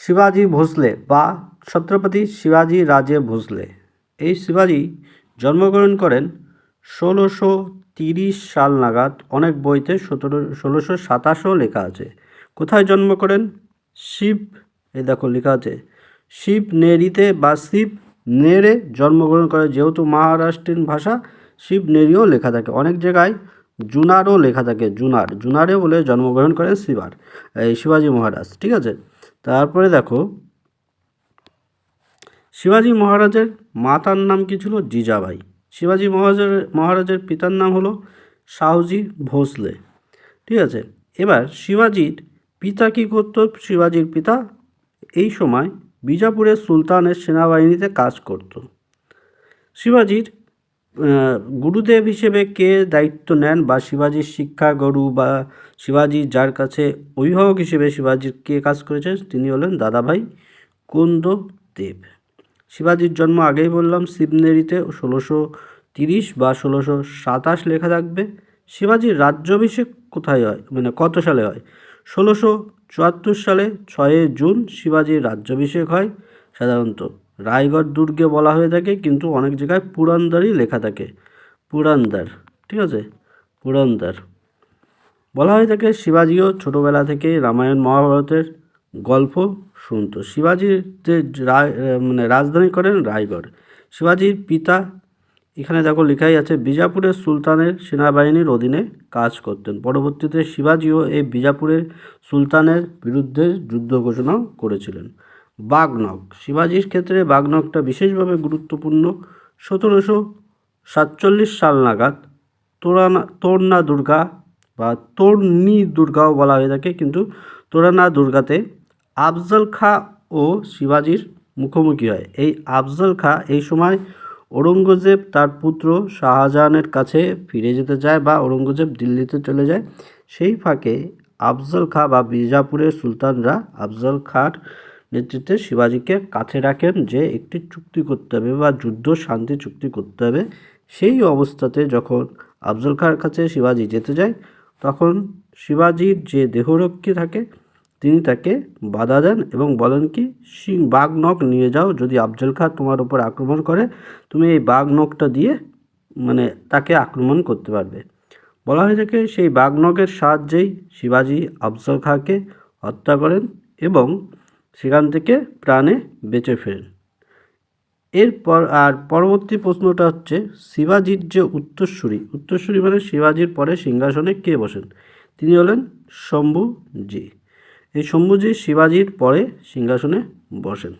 শিবাজি ভোসলে বা ছত্রপতি শিবাজি রাজে ভোসলে। এই শিবাজি জন্মগ্রহণ করেন ষোলোশো তিরিশ সাল নাগাদ। অনেক বইতে সতেরো, ষোলোশো সাতাশও লেখা আছে। কোথায় জন্ম করেন? শিব, এই দেখো লেখা আছে। শিব নেরিতে বা শিব নেড়ে জন্মগ্রহণ করে। যেহেতু মহারাষ্ট্রীয় ভাষা, শিব নেরিও লেখা থাকে। অনেক জায়গায় জুনারও লেখা থাকে, জুনার। জুনারে বলে জন্মগ্রহণ করেন শিবার, এই শিবাজি মহারাজ, ঠিক আছে? তারপরে দেখো, শিবাজি মহারাজের মাতার নাম কি ছিল? জিজাবাই। শিবাজি মহারাজের মহারাজের পিতার নাম হলো শাহজি ভোসলে। ঠিক আছে? এবার শিবাজির পিতা কী করতো? শিবাজির পিতা এই সময় বিজাপুরের সুলতানের সেনাবাহিনীতে কাজ করত। শিবাজির গুরুদেব হিসেবে কে দায়িত্ব নেন বা শিবাজির শিক্ষা গুরু বা শিবাজি যার কাছে অভিভাবক হিসেবে শিবাজির কে কাজ করেছেন তিনি হলেন দাদাভাই কুন্দদেব শিবাজির জন্ম আগেই বললাম শিবনেরিতে ষোলোশো তিরিশ বা ষোলোশো সাতাশ লেখা থাকবে। শিবাজির রাজ্যাভিষেক কোথায় হয়? মানে কত সালে হয়? ষোলোশো চুয়াত্তর সালে ছয়ই জুন শিবাজির রাজ্যাভিষেক হয় সাধারণত রায়গড় দুর্গে বলা হয়ে থাকে, কিন্তু অনেক জায়গায় পুরন্দরই লেখা থাকে। পুরন্দর, ঠিক আছে? পুরন্দর। বলা হয়ে থাকে শিবাজিও ছোটোবেলা থেকেই রামায়ণ মহাভারতের গল্প শুনতো। শিবাজির যে রায় মানে রাজধানী করেন রায়গড়। শিবাজির পিতা, এখানে দেখো লেখাই আছে, বিজাপুরের সুলতানের সেনাবাহিনীর অধীনে কাজ করতেন। পরবর্তীতে শিবাজিও এই বিজাপুরের সুলতানের বিরুদ্ধে যুদ্ধ ঘোষণাও করেছিলেন। বাগনক শিবাজির ক্ষেত্রে বাগনকটা বিশেষভাবে গুরুত্বপূর্ণ। সতেরোশো সাতচল্লিশ সাল নাগাদ তোরানা তোরনা দুর্গা বা তোরনি দুর্গাও বলা হয়ে থাকে, কিন্তু তোরানা দুর্গাতে আফজল খা ও শিবাজির মুখোমুখি হয়। এই আফজল খা এই সময় ঔরঙ্গজেব তার পুত্র শাহজাহানের কাছে ফিরে যেতে চায় বা ঔরঙ্গজেব দিল্লিতে চলে যায়। সেই ফাঁকে আফজল খা বা বিজাপুরের সুলতানরা আফজল খাঁর নেতৃত্বে শিবাজিকে কাছে রাখেন যে একটি চুক্তি করতে হবে বা যুদ্ধ, শান্তি চুক্তি করতে হবে। সেই অবস্থাতে যখন আফজল খাঁর কাছে শিবাজি যেতে যায়, তখন শিবাজির যে দেহরক্ষী থাকে, তিনি তাকে বাধা দেন এবং বলেন কি, সিং বাঘ নখ নিয়ে যাও, যদি আফজল খাঁ তোমার উপর আক্রমণ করে, তুমি এই বাঘ নখটা দিয়ে মানে তাকে আক্রমণ করতে পারবে। বলা হয়ে থাকে, সেই বাঘনগের সাহায্যেই শিবাজি আফজল খাঁকে হত্যা করেন এবং সেখান থেকে প্রাণে বেঁচে ফেরেন। এরপর আর পরবর্তী প্রশ্নটা হচ্ছে, শিবাজির যে উত্তরসূরি উত্তরসূরি মানে শিবাজির পরে সিংহাসনে কে বসেন? তিনি হলেন শম্ভুজি। এই শম্ভুজি শিবাজির পরে সিংহাসনে বসেন।